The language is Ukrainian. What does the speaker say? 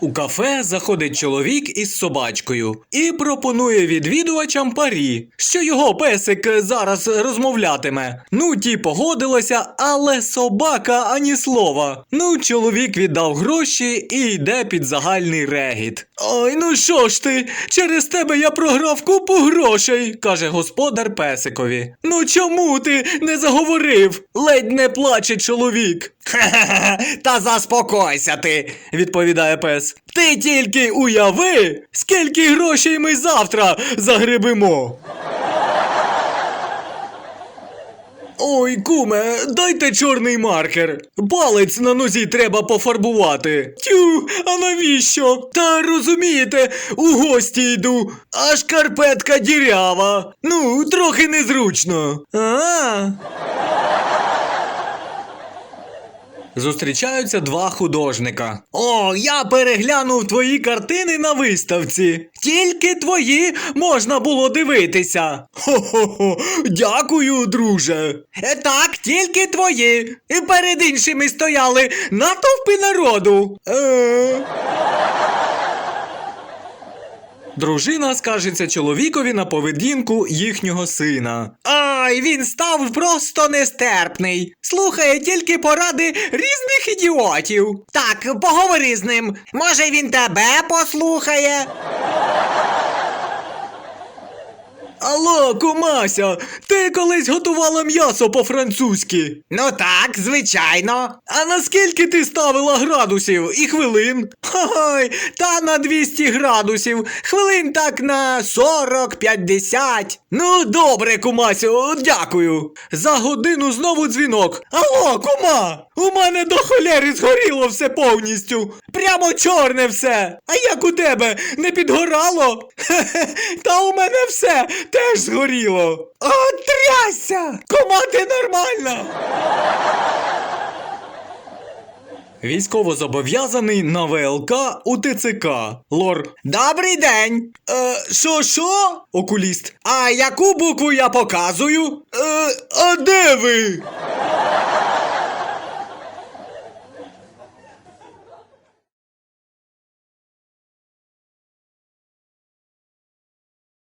У кафе заходить чоловік із собачкою і пропонує відвідувачам парі, що його песик зараз розмовлятиме. Ну, ті погодилися, але собака ані слова. Ну, чоловік віддав гроші і йде під загальний регіт. Ой, ну що ж ти? Через тебе я програв купу грошей, каже господар песикові. Ну чому ти не заговорив? Ледь не плаче чоловік. Ха-ха-ха, та заспокойся ти, відповідає пес. Ти тільки уяви, скільки грошей ми завтра загребемо. Ой, куме, дайте чорний маркер. Палець на нозі треба пофарбувати. Тю, а навіщо? Та розумієте, у гості йду, а шкарпетка дірява. Ну, трохи незручно. А. Зустрічаються два художника. О, я переглянув твої картини на виставці. Тільки твої можна було дивитися. Хо-хо-хо, дякую, друже. Е, так, тільки твої. І перед іншими стояли натовпи народу. Е... Дружина скаржиться чоловікові на поведінку їхнього сина. Ай, він став просто нестерпний. Слухає тільки поради різних ідіотів. Так, поговори з ним. Може він тебе послухає. Алло, кумася, ти колись готувала м'ясо по-французьки. Ну так, звичайно. А наскільки ти ставила градусів і хвилин? Ой, та на 200 градусів. Хвилин так на 40-50. Ну, добре, кумасю, дякую. За годину знову дзвінок. Алло, кума! У мене до холєри згоріло все повністю. Прямо чорне все. А як у тебе не підгорало? Хе-хе, Та у мене все теж згоріло. О, трясся! Ти нормальна? Військовозобов'язаний на ВЛК у ТЦК. Лор. Добрий день. Е, що, що? Окуліст. А яку букву я показую? Е, а де ви?